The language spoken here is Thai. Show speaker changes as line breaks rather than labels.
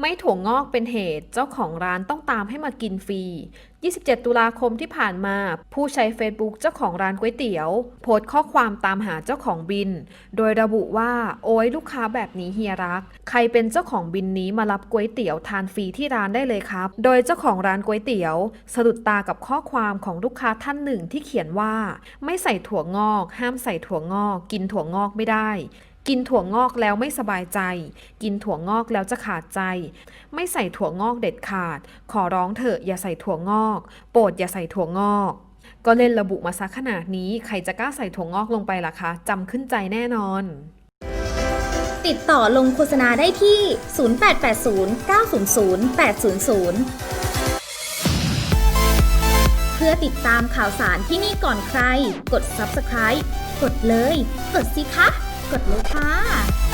ไม่ถั่วงอกเป็นเหตุ เจ้าของร้านต้องตามให้มากินฟรี 27 ตุลาคมที่ผ่านมา ผู้ใช้ Facebook เจ้าของร้านก๋วยเตี๋ยว โพสต์ข้อความตามหาเจ้าของบิน โดยระบุว่าโอ้ยลูกค้าแบบนี้เฮียรัก ใครเป็นเจ้าของบินนี้มารับก๋วยเตี๋ยวทานฟรีที่ร้านได้เลยครับ โดยเจ้าของร้านก๋วยเตี๋ยว สะดุดตากับข้อความของลูกค้าท่านหนึ่งที่เขียนว่า ไม่ใส่ถั่วงอก ห้ามใส่ถั่วงอก กินถั่วงอกไม่ได้ กินถั่วงอกแล้วไม่สบายใจ กินถั่วงอกแล้วจะขาดใจ ไม่ใส่ถั่วงอกเด็ดขาด ขอร้องเถอะอย่าใส่ถั่วงอก โปรดอย่าใส่ถั่วงอก ก็เล่นระบุมาซะขนาดนี้ ใครจะกล้าใส่ถั่วงอกลงไปล่ะคะจำขึ้นใจแน่นอน
ติดต่อลงโฆษณาได้ที่ 0880 900 800เพื่อติดตามข่าวสารที่นี่ก่อนใคร กด subscribe กดเลย กดสิคะ กดเลยค่ะ